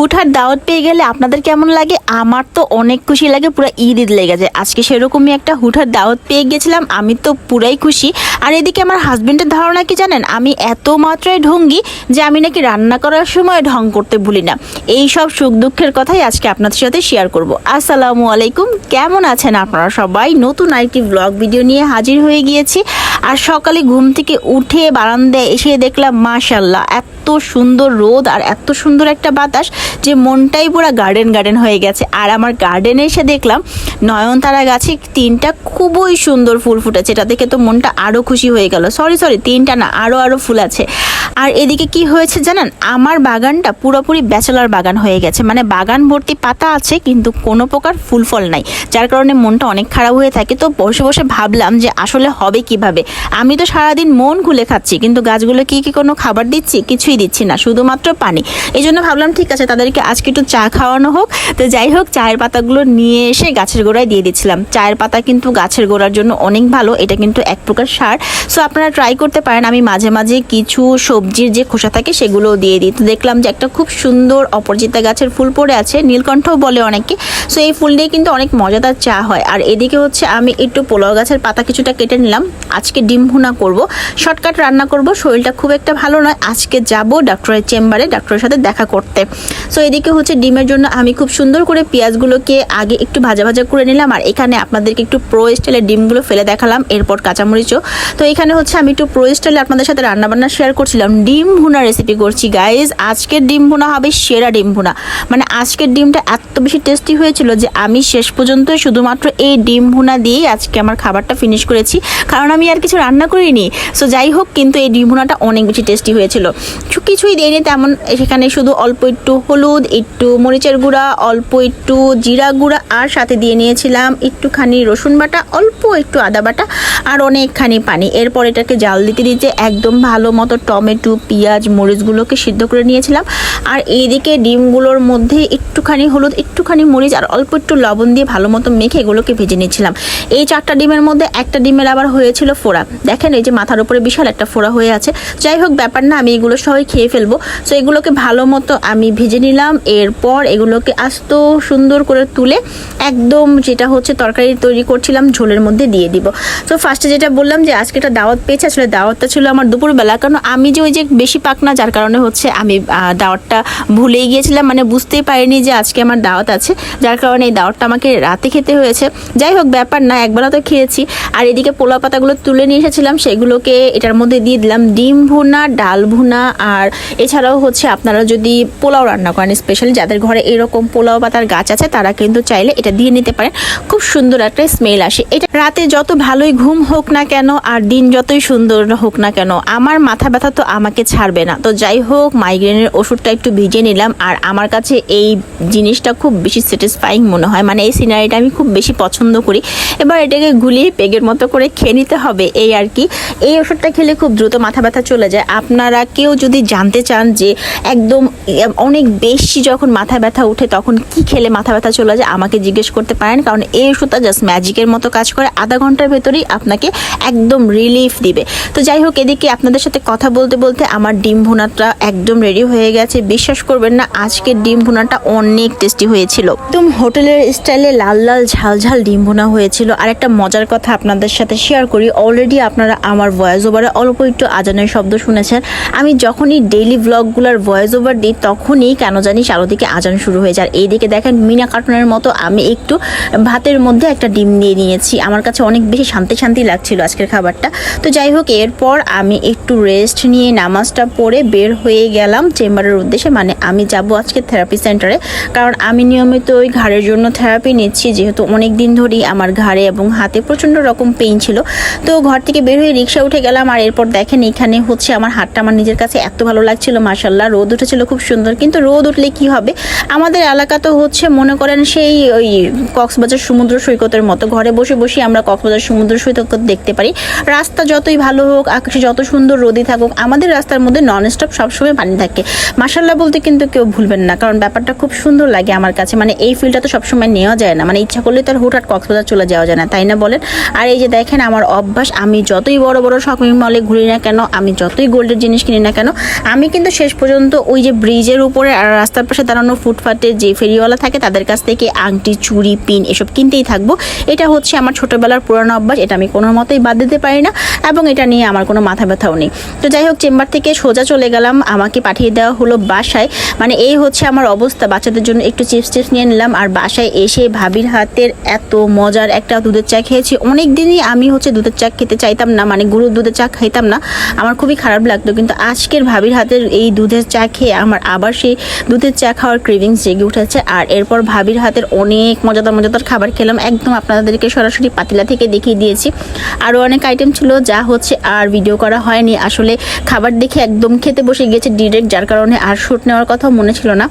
হুটহাট দাওয়াত পেয়ে গেলে আপনাদের কেমন লাগে? আমার তো অনেক খুশি লাগে, পুরো ঈদ ঈদ লেগে যায়। আজকে সেরকমই একটা হুটহাট দাওয়াত পেয়ে গেছিলাম, আমি তো পুরাই খুশি। আর এদিকে আমার হাজব্যান্ডের ধারণা কি জানেন? আমি এত মাত্রায় ঢঙ্গি যে আমি নাকি রান্না করার সময় ঢং করতে ভুলি না। এই সব সুখ দুঃখের কথাই আজকে আপনাদের সাথে শেয়ার করব। আসসালামু আলাইকুম, কেমন আছেন আপনারা সবাই? নতুন আরেকটি ব্লগ ভিডিও নিয়ে হাজির হয়ে গিয়েছি। আর সকালে ঘুম থেকে উঠে বারান্দায় এসে দেখলাম মাশাল্লাহ এত সুন্দর রোদ আর এত সুন্দর একটা বাতাস যে মনটাই পুরো গার্ডেন গার্ডেন হয়ে গেছে। আর আমার গার্ডেনে এসে দেখলাম নয়নতারা গাছে তিনটা খুবই সুন্দর ফুল ফুটেছে। এটা দেখে তো মনটা আরও খুশি হয়ে গেল। সরি সরি তিনটা না আরও আরও ফুল আছে। আর এদিকে কি হয়েছে জানেন? আমার বাগানটা পুরোপুরি ব্যাচেলার বাগান হয়ে গেছে। মানে বাগান ভর্তি পাতা আছে, কিন্তু কোনো প্রকার ফুল ফল নাই। যার কারণে মনটা অনেক খারাপ হয়ে থাকে। তো বসে বসে ভাবলাম যে আসলে হবে কীভাবে? আমি তো সারাদিন মন খুলে খাচ্ছি, কিন্তু গাছগুলো কি কি কোনো খাবার দিচ্ছি? কিছুই দিচ্ছি না, শুধুমাত্র পানি। এই জন্য ভাবলাম, ঠিক আছে, তাদেরকে আজকে একটু চা খাওয়ানো হোক। তো যাই হোক, চায়ের পাতাগুলো নিয়ে এসে গাছের গোড়ায় দিয়ে দিচ্ছিলাম। চায়ের পাতা কিন্তু গাছের গোড়ার জন্য অনেক ভালো, এটা কিন্তু এক প্রকার সার। সো আপনারা ট্রাই করতে পারেন, আমি মাঝে মাঝে কিছু সবজির যে খোসা থাকে সেগুলোও দিয়ে দিই। তো দেখলাম যে একটা খুব সুন্দর অপরাজিতা গাছের ফুল পড়ে আছে, নীলকণ্ঠও বলে অনেকে। সো এই ফুল দিয়ে কিন্তু অনেক মজাদার চা হয়। আর এদিকে হচ্ছে, আমি একটু পোলাও গাছের পাতা কিছুটা কেটে নিলাম। আজকে ডিম ভুনা করব, শর্টকাট রান্না করব, শরীরটা খুব একটা ভালো নয়। আজকে যাব ডাক্তারের চেম্বারে, ডাক্তারের সাথে দেখা করতে। সো এদিকে হচ্ছে ডিমের জন্য আমি খুব সুন্দর করে পেঁয়াজগুলোকে আগে একটু ভাজা ভাজা করে নিলাম, আর এখানে আপনাদেরকে একটু প্রো স্টাইলের ডিমগুলো ফেলে দেখালাম, এরপর কাঁচামরিচও। তো, এখানে হচ্ছে আমি একটু প্রো স্টাইলে আপনাদের সাথে রান্নাবান্না শেয়ার করছিলাম, ডিম ভুনা রেসিপি করছি গাইজ আজকের ডিম ভুনা হবে সেরা ডিম ভুনা। মানে আজকের ডিমটা এত বেশি টেস্টি হয়েছিল যে আমি শেষ পর্যন্ত শুধুমাত্র এই ডিম ভুনা দিয়েই আজকে আমার খাবারটা ফিনিশ করেছি, কারণ আমি আর কিছু রান্না করিনি। সো যাই হোক, কিন্তু এই ডিম ভুনাটা অনেক বেশি টেস্টি হয়েছিল। কিছুই দিইনি তেমন সেখানে শুধু অল্প একটু হলুদ, একটু মরিচের গুঁড়া, অল্প একটু জিরা গুঁড়া, আর সাথে দিয়ে নিয়েছিলাম একটুখানি রসুন বাটা, অল্প একটু আদা বাটা, আর অনেকখানি পানি। এরপর এটাকে জাল দিতে দিতে একদম ভালো মতো টমেটো, পেঁয়াজ, মরিচগুলোকে সিদ্ধ করে নিয়েছিলাম। আর এইদিকে ডিমগুলোর মধ্যে একটুখানি হলুদ, একটুখানি মরিচ, আর অল্প একটু লবণ দিয়ে ভালো মতো মেখে এগুলোকে ভেজে নিয়েছিলাম। এই চারটা ডিমের মধ্যে একটা ডিমের আবার হয়েছিল ফোড়া। দেখেন, এই যে মাথার উপরে বিশাল একটা ফোড়া হয়ে আছে। যাই হোক, ব্যাপার না, আমি এগুলো সবাই খেয়ে ফেলব। সো এগুলোকে ভালো মতো আমি ভেজে নিলাম। এরপর এগুলোকে আস্ত সুন্দর করে তুলে একদম যেটা হচ্ছে তরকারি তৈরি করছিলাম, ঝোলের মধ্যে দিয়ে দিব। তো ফার্স্টে যেটা বললাম যে, আজকে একটা দাওয়াত পেয়েছে। আসলে দাওয়াতটা ছিল আমার দুপুরবেলা। কারণ আমি যে ওই যে বেশি পাক না, যার কারণে হচ্ছে আমি দাওয়াতটা ভুলেই গিয়েছিলাম। মানে বুঝতেই পারিনি যে আজকে আমার দাওয়াত আছে। যার কারণে এই দাওয়াতটা আমাকে রাতে খেতে হয়েছে। যাই হোক, ব্যাপার না, একবেলা তো খেয়েছি। আর এদিকে পোলা পাতাগুলো তুলে নিয়ে এসেছিলাম। সেগুলোকে এটার মধ্যে দিয়ে দিলাম। ডিম ভুনা, ডাল ভুনা আর এছাড়াও হচ্ছে আপনারা যদি পোলাও রান্না করেন স্পেশালি যাদের ঘরে এরকম পোলাও পাতার গাছ আছে, তারা কিন্তু চাইলে এটা দিয়ে নিতে পারেন। খুব সুন্দর একটা স্মেল আসে। এটা রাতে যত ভালোই ঘুম হোক না কেন আর দিন যতই সুন্দর হোক না কেন, আমার মাথা ব্যথা তো আমাকে ছাড়বে না। তো যাই হোক মাইগ্রেনের ওষুধটা একটু ভিজে নিলাম আর আমার কাছে এই জিনিসটা খুব বেশি স্যাটিসফাইং মনে হয়। মানে এই সিনারিটা আমি খুব বেশি পছন্দ করি। এবার এটাকে গুলিয়ে পেগের মতো করে খেয়ে নিতে হবে। এই আর কি। এই ওষুধটা খেলে খুব দ্রুত মাথা ব্যথা চলে যায়। আপনারা কেউ যদি জানতে চান যে একদম অনেক বেশি যখন মাথা ব্যথা উঠে তখন কি খেলে মাথা ব্যথা চলে যায় আমাকে জিজ্ঞেস করতে পারেন। কারণ এই ওষুধটা জাস্ট ম্যাজিকের মতো কাজ করে, আধা ঘণ্টার ভেতরেই আপনাকে একদম রিলিফ দিবে। তো যাই হোক, এদিকে আপনাদের সাথে কথা বলতে বলতে আমার ডিম ভুনাটা একদম রেডি হয়ে গেছে। বিশ্বাস করবেন না, আজকের ডিম ভুনাটা অনেক টেস্টি হয়েছিল। একদম হোটেলের স্টাইলে লাল লাল ঝাল ঝাল ডিম ভুনা হয়েছিল। আর একটা মজার কথা আপনাদের সাথে শেয়ার করি। অলরেডি আপনারা আমার ভয়েস ওভারে অল্প একটু আজানের শব্দ শুনেছেন। আমি যখনই ডেইলি ব্লগগুলোর ভয়েস ওভার দিই, তখনই কেন জানি চারোদিকে আজান শুরু হয়ে যায়। এইদিকে দেখেন মিনা কার্টুনের মতো আমি একটু ভাতের মধ্যে একটা ডিম দিয়ে নিয়েছি। আমার কাছে অনেক বেশি শান্তি শান্তি লাগছিল আজকের খাবারটা। তো যাই হোক, এরপর আমি একটু রেস্ট নিয়ে নামাজটা পড়ে বের হয়ে গেলাম চেম্বারের উদ্দেশ্যে। মানে আমি যাব আজকে থেরাপি সেন্টারে কারণ আমি নিয়মিত ওই ঘাড়ের জন্য থেরাপি নিচ্ছি। যেহেতু অনেক দিন ধরেই আমার ঘাড়ে এবং হাতে প্রচণ্ড রকম পেইন ছিল। তো ঘর থেকে বের হয়ে রিক্সা উঠে গেলাম। আর এরপর দেখেন এখানে হচ্ছে আমার হাতটা আমার নিজের কাছে এত ভালো লাগছিল মাসাল্লাহ রোদ উঠেছিল, খুব সুন্দর। কিন্তু রোদ উঠলে কি হবে? আমাদের এলাকা তো হচ্ছে, মনে করেন সেই ওই কক্সবাজার সমুদ্র সৈকতের মতো। ঘরে বসে বসে আমরা কক্সবাজার সমুদ্র সৈকত দেখতে পারি। রাস্তা যতই ভালো হোক, আকাশে যত সুন্দর রোদই থাকুক, আমাদের রাস্তার মধ্যে নন স্টপ সবসময় পানি থাকে। মাসাল্লাহ বলতে কিন্তু কেউ ভুলবেন না, কারণ ব্যাপারটা খুব সুন্দর লাগে আমার কাছে। মানে এই ফিলটা তো সবসময় নেওয়া যায় না। মানে ইচ্ছা করলে তো আর হুটহাট কক্সবাজার চলে যাওয়া যায় না, তাই না বলেন? আর এই যে দেখেন, আমার অভ্যাস, আমি যতই বড় বড় শপিং মলে ঘুরি না কেন, আমি যতই গোল্ডের জিনিস কিনি না কেন আমি কিন্তু শেষ পর্যন্ত ওই যে ব্রিজের উপরে আর রাস্তার পাশে দাঁড়ানো ফুটপাতে যে ফেরিওয়ালা থাকে তাদের কাছ থেকে আংটি, চুড়ি, পিন এসব কিনতেই থাকব। এটা হচ্ছে আমার ছোটোবেলার পুরানো অভ্যাস, এটা আমি কোনো মতেই বাদ দিতে পারি না এবং এটা নিয়ে আমার কোনো মাথা ব্যথাও নেই। তো যাই হোক, চেম্বার থেকে সোজা চলে গেলাম, আমাকে পাঠিয়ে দেওয়া হলো বাসায়। মানে এই হচ্ছে আমার অবস্থা, বাচ্চাদের জন্য একটু চিপস টিপস নিয়ে নিলাম আর বাসায় এসে ভাবির হাতের এত মজার একটা দুধের চা খেয়েছি। অনেক দিনই আমি হচ্ছে দুধের চা খেতে চাইতাম না মানে গরুর দুধের চা খাইতাম না। আমার খুবই খারাপ লাগতো, কিন্তু আজকের ভাবির হাতের এই দুধের চা খেয়ে আমার আবার সেই দুধের চা খাওয়ার ক্রেভিংস জেগে উঠেছে। আর এরপর ভাবির হাতের অনেক মজাদার মজাদার খাবার খেলাম। একদম আপনাদেরকে সরাসরি পাতিলা থেকে দেখিয়ে দিয়েছি। আরও অনেক আইটেম ছিল, যা হচ্ছে আর ভিডিও করা হয়নি। আসলে খাবার দেখে একদম খেতে বসে গিয়েছে ডিরেক্ট যার কারণে আর শ্যুট নেওয়ার কথাও মনে ছিল না।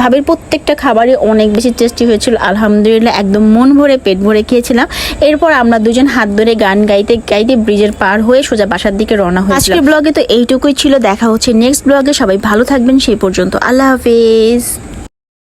ভাবির প্রত্যেকটা খাবারই অনেক বেশি টেস্টি হয়েছিল। আলহামদুলিল্লাহ একদম মন ভরে, পেট ভরে খেয়েছিলাম। এরপর আমরা দুজন হাত ধরে গান গাইতে গাইতে ব্রিজের পার হয়ে সোজা বাসার দিকে রওনা হয়েছিল আজকের ব্লগে তো এইটুকুই ছিল। দেখা হচ্ছে নেক্সট ব্লগে সবাই ভালো থাকবেন সেই পর্যন্ত। আল্লাহ হাফেজ।